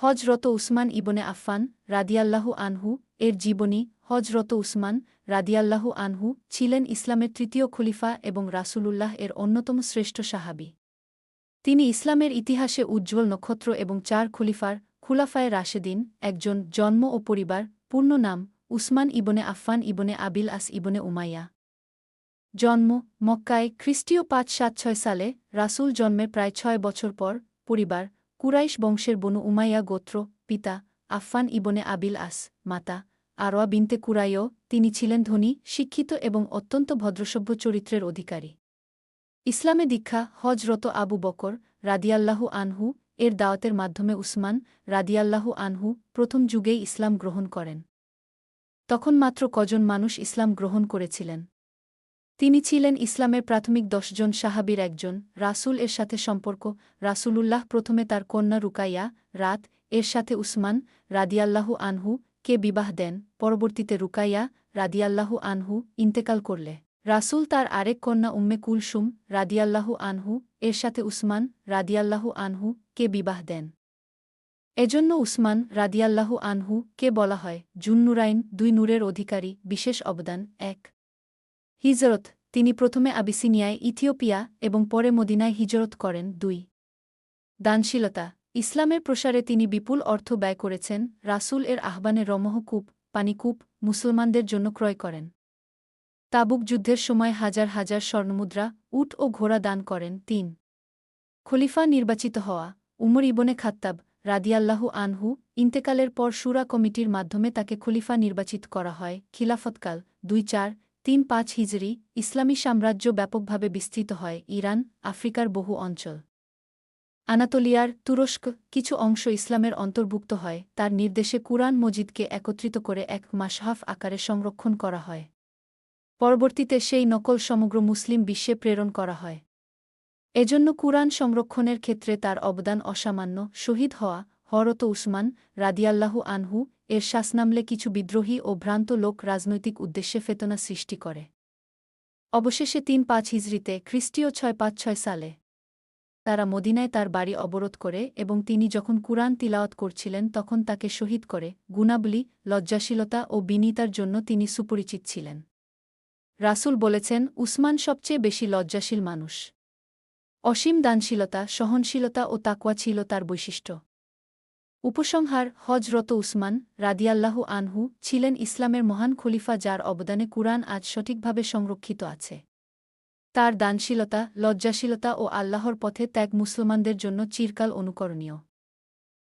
হজরত উসমান ইবনে আফফান রাদিয়াল্লাহু আনহু এর জীবনী হজরত উসমান রাদিয়াল্লাহু আনহু ছিলেন ইসলামের তৃতীয় খলিফা এবং রাসূলুল্লাহ এর অন্যতম শ্রেষ্ঠ সাহাবি। তিনি ইসলামের ইতিহাসে উজ্জ্বল নক্ষত্র এবং চার খলিফার খুলাফায় রাশেদিন, একজন জন্ম ও পরিবার, পূর্ণ নাম উসমান ইবনে আফফান ইবনে আবিল আস ইবনে উমাইয়া। জন্ম মক্কায় খ্রিস্টীয় পাঁচ সাত ছয় সালে, রাসূল জন্মের প্রায় ছয় বছর পর, পরিবার কুরাইশ বংশের বনু উমাইয়া গোত্র, পিতা, আফফান ইবনে আবিল আস, মাতা আরোয়া বিনতে কুরাইও, তিনি ছিলেন ধনী, শিক্ষিত এবং অত্যন্ত ভদ্রসভ্য চরিত্রের অধিকারী। ইসলামে দীক্ষা হজরত আবু বকর রাদিয়াল্লাহু আনহু, এর দাওয়াতের মাধ্যমে উসমান রাদিয়াল্লাহু আনহু প্রথম যুগেই ইসলাম গ্রহণ করেন। তখন মাত্র কজন মানুষ ইসলাম গ্রহণ করেছিলেন। তিনি ছিলেন ইসলামের প্রাথমিক দশজন সাহাবির একজন, রাসূল এর সাথে সম্পর্ক, রাসূলুল্লাহ প্রথমে তার কন্যা রুকাইয়া, রাত, এর সাথে উসমান রাদিয়াল্লাহু আনহু কে বিবাহ দেন, পরবর্তীতে রুকাইয়া রাদিয়াল্লাহু আনহু ইন্তেকাল করলে। রাসূল তার আরেক কন্যা উম্মে কুলসুম রাদিয়াল্লাহু আনহু, এর সাথে উসমান রাদিয়াল্লাহু আনহু কে বিবাহ দেন। এজন্য উসমান রাদিয়াল্লাহু আনহু কে বলা হয়, জুন্নুরাইন দুই নূরের অধিকারী, বিশেষ অবদান, এক। হিজরত, তিনি প্রথমে আবিসিনিয়ায় ইথিওপিয়া এবং পরে মদিনায় হিজরত করেন। দুই, দানশীলতা, ইসলামের প্রসারে তিনি বিপুল অর্থ ব্যয় করেছেন, রাসূল এর আহ্বানে রমহকূপ পানিকূপ মুসলমানদের জন্য ক্রয় করেন। তাবুক যুদ্ধের সময় হাজার হাজার স্বর্ণমুদ্রা, উট ও ঘোড়া দান করেন। তিন, খলিফা নির্বাচিত হওয়া, উমর ইবনে খাত্তাব রাদিয়াল্লাহু আনহু ইন্তেকালের পর সুরা কমিটির মাধ্যমে তাকে খলিফা নির্বাচিত করা হয়। খিলাফতকাল, দুই চার তিন পাঁচ হিজরি ইসলামী সাম্রাজ্য ব্যাপকভাবে বিস্তৃত হয় ইরান, আফ্রিকার বহু অঞ্চল। আনাতোলিয়ার তুরস্ক কিছু অংশ ইসলামের অন্তর্ভুক্ত হয়, তার নির্দেশে কুরআন মজিদকে একত্রিত করে এক মাসহাফ আকারে সংরক্ষণ করা হয়। পরবর্তীতে সেই নকল সমগ্র মুসলিম বিশ্বে প্রেরণ করা হয়। এজন্য কুরআন সংরক্ষণের ক্ষেত্রে তার অবদান অসামান্য, শহীদ হওয়া হরত উসমান রাদিয়াল্লাহু আনহু এর শ্বাসনামলে কিছু বিদ্রোহী ও ভ্রান্ত লোক রাজনৈতিক উদ্দেশ্যে ফেতনা সৃষ্টি করে। অবশেষে তিন পাঁচ হিজড়িতে খ্রিস্টীয় ছয় পাঁচ ছয় সালে তারা মদিনায় তার বাড়ি অবরোধ করে এবং তিনি যখন কুরআন তিলাওয়াত করছিলেন তখন তাকে শহীদ করে, গুণাবলী, লজ্জাশীলতা ও বিনীতার জন্য তিনি সুপরিচিত ছিলেন। রাসূল বলেছেন, উসমান সবচেয়ে বেশি লজ্জাশীল মানুষ। অসীম দানশীলতা, সহনশীলতা ও তাকওয়া ছিল তার বৈশিষ্ট্য। উপসংহার হজরত উসমান রাদিয়াল্লাহু আনহু ছিলেন ইসলামের মহান খলিফা যার অবদানে কুরআন আজ সঠিকভাবে সংরক্ষিত আছে। তার দানশীলতা, লজ্জাশীলতা ও আল্লাহর পথে ত্যাগ মুসলমানদের জন্য চিরকাল অনুকরণীয়।